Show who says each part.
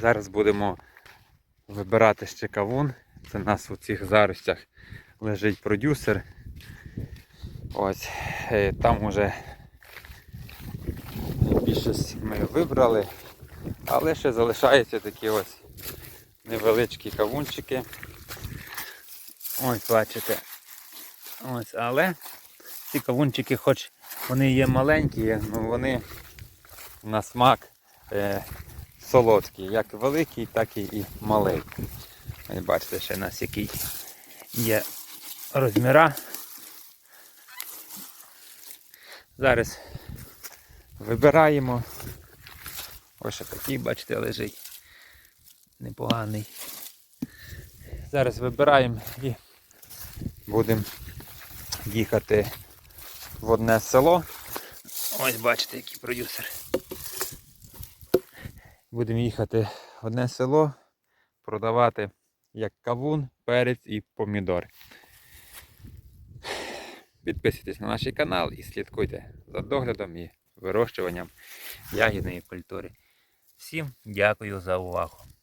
Speaker 1: Зараз будемо вибирати ще кавун. Це у нас у цих заростях лежить продюсер. Ось е, там уже більшість ми вибрали, але ще залишаються такі ось невеличкі кавунчики. Ось бачите. Ось, але ці кавунчики, хоч вони є маленькі, ну вони на смак солодкі, як великий, так і, малий. Ось бачите, ще у нас який є розміра. Зараз вибираємо. Ось такий, бачите, лежить. Непоганий. Зараз вибираємо і будемо їхати в одне село. Ось бачите, який продюсер. Будемо їхати в одне село, продавати як кавун, перець і помідор. Підписуйтесь на наш канал і слідкуйте за доглядом і вирощуванням ягідної культури. Всім дякую за увагу.